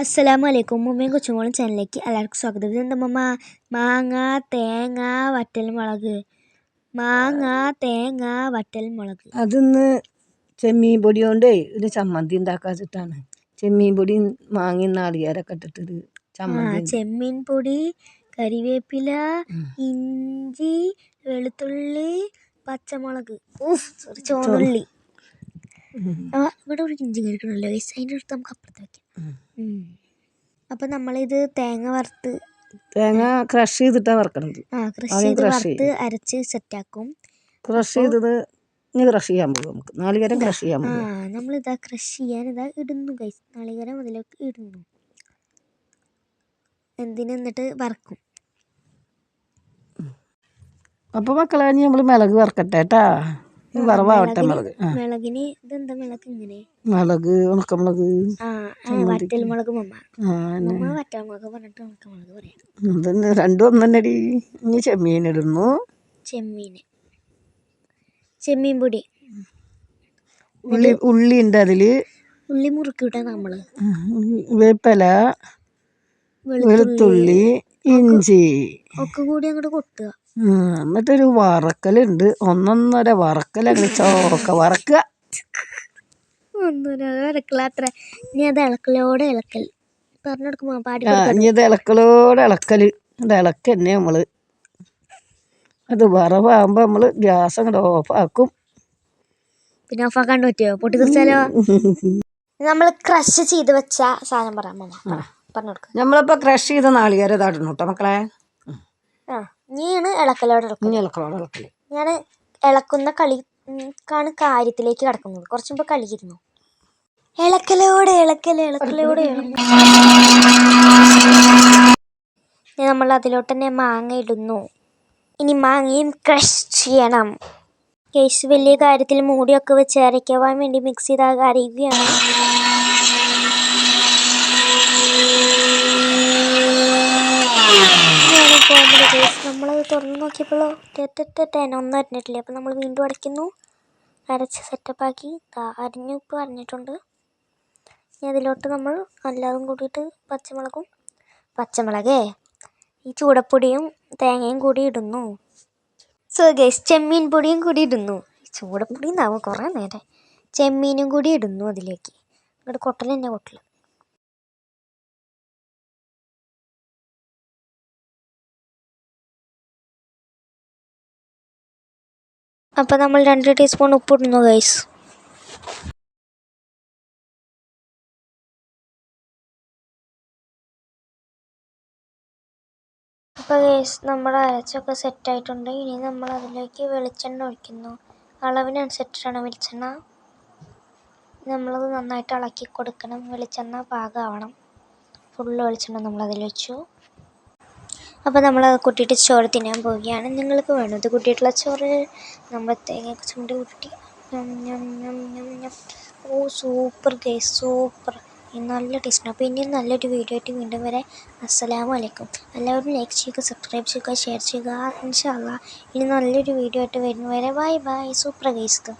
അസ്സലാമു അലൈക്കും ഉമ്മയും കൊച്ചുമോളും ചാനലിലേക്ക് എല്ലാവർക്കും സ്വാഗതം. ഇതെന്താ മമ്മ മാങ്ങ തേങ്ങ വറ്റൽ മുളക്. മാങ്ങ തേങ്ങ വറ്റൽ മുളക്. അതിന്ന് ചെമ്മീൻ പൊടി കൊണ്ട് ഒരു ചമ്മന്തി ഉണ്ടാക്കാച്ചിട്ടാണ്. ചെമ്മീൻ പൊടി മാങ്ങി നാളികേരൊക്കെ ഇട്ടിട്ടൊരു ചമ്മന്തി. ചെമ്മീൻ പൊടി കരിവേപ്പില ഇഞ്ചി വെളുത്തുള്ളി പച്ചമുളക്. ആ ഇവിടെ ഒരു ഇഞ്ചി കഴിക്കണമല്ലോ ഗൈസ് അതിന്റെ അടുത്ത് നമുക്ക് അപ്പുറത്ത് വെക്കാം. അപ്പം നമ്മളിത് തേങ്ങ വറുത്ത് തേങ്ങ ക്രഷ് ചെയ്തിട്ടാണ് വറക്കണത്. ആ ക്രഷ് ചെയ്ത് വറുത്ത് അരച്ച് സെറ്റാക്കും ക്രഷ് ചെയ്തത് ഇനി ക്രഷ് ചെയ്യാൻ പോകും നമുക്ക്. നാളികേരം ക്രഷ് ചെയ്യാൻ ആ പോകും. നമ്മളിതാ ക്രഷ് ചെയ്യാൻ ഇതാ ഇടുന്നു ഗൈസ് നാളികേരം അതിലേക്ക് ഇടുന്നു. എന്തിന് എന്നിട്ട് വറക്കും? അപ്പോൾ മക്കളെ ഇനി നമ്മൾ മിളക് വറക്കട്ടെ കേട്ടാ വറവാവട്ടെ മുളക്. മുളകിന് ഇതെന്താ മുളക് ഇങ്ങനെ? മുളക് ഉണക്കമുളക് മുളക് ആ, വറ്റൽ മുളക് മമ്മ ആ എന്നെ മമ്മ മുളക് പറഞ്ഞിട്ട് ഉണക്ക മുളക് പറയാം. അതന്നെ രണ്ടും തന്നെടി ഇനി ചെമ്മീൻ ഇടുന്നു. ചെമ്മീൻ ചെമ്മീൻ പൊടി ഉള്ളി ഉള്ളി ഉണ്ട് അതിൽ. ഉള്ളി മുറുക്കിട്ട നമ്മൾ. വേപ്പല വെളുത്തുള്ളി. ഇഞ്ചി. ഒക്കെ കൂടി അങ്ങോട്ട് കൊട്ടുക. എന്നിട്ടൊരു വറക്കലുണ്ട്. ഒന്നൊന്നര വറക്കൽ അങ്ങനെ ചോക്ക വറക്കുക ഇനി അത് ഇളക്കലോടെ ഇളക്കൽ. പറഞ്ഞു കൊടുക്കുമ്പോ പാടി ആ ഇനി ഇത് ഇളക്കലോടെ ഇളക്കൽ. ഇത് ഇളക്ക തന്നെ നമ്മൾ. അത് വറവാകുമ്പോൾ നമ്മൾ ഗ്യാസ് അങ്ങോട്ട് ഓഫാക്കും പിന്നെ ഓഫാക്കാൻ പറ്റുമോ പൊട്ടി തെറിച്ചാലോ? നമ്മൾ ക്രഷ് ചെയ്ത് വെച്ച സാധനം പറയാൻ പറഞ്ഞു കൊടുക്ക. നമ്മളിപ്പോൾ ക്രഷ് ചെയ്ത നാളികേരം ഇതാടുന്നു കേട്ടോ മക്കളെ. ആ. നീയാണ് ഇളക്കലോടെ ഇളക്കും ഇനി ഇളക്കലോടെ ഇളക്കൽ. ഞാൻ ഇളക്കുന്ന കളി ഉം, കാണ് കാര്യത്തിലേക്ക് കടക്കുന്നത്. കുറച്ച് മുമ്പ് കളിയിരുന്നു. ഇളക്കലോടെ ഇളക്കൽ ഇളക്കലോടെ ഇളക്കൽ. ഇനി നമ്മൾ അതിലോട്ട് തന്നെ മാങ്ങ ഇടുന്നു. ഇനി മാങ്ങയും ക്രഷ് ചെയ്യണം. കേസ് വലിയ കാര്യത്തിൽ മൂടിയൊക്കെ വെച്ച് അരയ്ക്കുവാൻ വേണ്ടി മിക്സ് ചെയ്ത് അരയുകയാണ്. ഇതാണ് കോമഡി കേസ് നമ്മളത് തുറന്ന് നോക്കിയപ്പോഴോ ടെൻ ഒന്നും അരിഞ്ഞിട്ടില്ല അപ്പോൾ നമ്മൾ വീണ്ടും അടയ്ക്കുന്നു. അരച്ച് സെറ്റപ്പാക്കി അരിഞ്ഞ് ഉപ്പ് അരിഞ്ഞിട്ടുണ്ട്. ഇനി അതിലോട്ട് നമ്മൾ എല്ലാതും കൂടിയിട്ട് പച്ചമുളകും പച്ചമുളകേ ഈ ചൂടപ്പൊടിയും തേങ്ങയും കൂടി ഇടുന്നു. സോ ഗൈസ് ചെമ്മീൻ പൊടിയും കൂടി ഇടുന്നു. ചൂടപ്പൊടി ഉണ്ടാവും കുറേ നേരം. ചെമ്മീനും കൂടി ഇടുന്നു അതിലേക്ക്. ഇങ്ങോട്ട് കൊട്ടൽ തന്നെ കൊട്ടൽ അപ്പം നമ്മൾ രണ്ട് ടീസ്പൂൺ ഉപ്പ് ഇടുന്നു ഗൈസ് അപ്പോൾ ഗൈസ് നമ്മുടെ അരച്ചൊക്കെ സെറ്റായിട്ടുണ്ട് ഇനി നമ്മൾ അതിലേക്ക് വെളിച്ചെണ്ണ ഒഴിക്കുന്നു. അളവിനനുസരിച്ചാണ് വെളിച്ചെണ്ണ. നമ്മളത് നന്നായിട്ട് ഇളക്കി കൊടുക്കണം. വെളിച്ചെണ്ണ പാകമാവണം. ഫുള്ള് വെളിച്ചെണ്ണ നമ്മളതിൽ വെച്ചു. അപ്പോൾ നമ്മൾ കുട്ടിയിട്ട് ചോറ് തിന്നാൻ പോവുകയാണ്. നിങ്ങൾക്ക് വേണോ? ഇത് കുട്ടിയിട്ടുള്ള ചോറ് നമ്മൾ തേങ്ങ ചുണ്ട് കൂട്ടി. ഓ സൂപ്പർ ഗൈസ് സൂപ്പർ. നല്ല ടേസ്റ്റ് അപ്പോൾ ഇനിയും നല്ലൊരു വീഡിയോ ആയിട്ട് വീണ്ടും വരെ. അസ്സലാമു അലൈക്കും. എല്ലാവരും ലൈക്ക് ചെയ്യുക സബ്സ്ക്രൈബ് ചെയ്യുക ഷെയർ ചെയ്യുക. ഇൻഷാല്ല ഇനി നല്ലൊരു വീഡിയോ ആയിട്ട് വരുന്നവരെ ബൈ ബൈ. Super guys.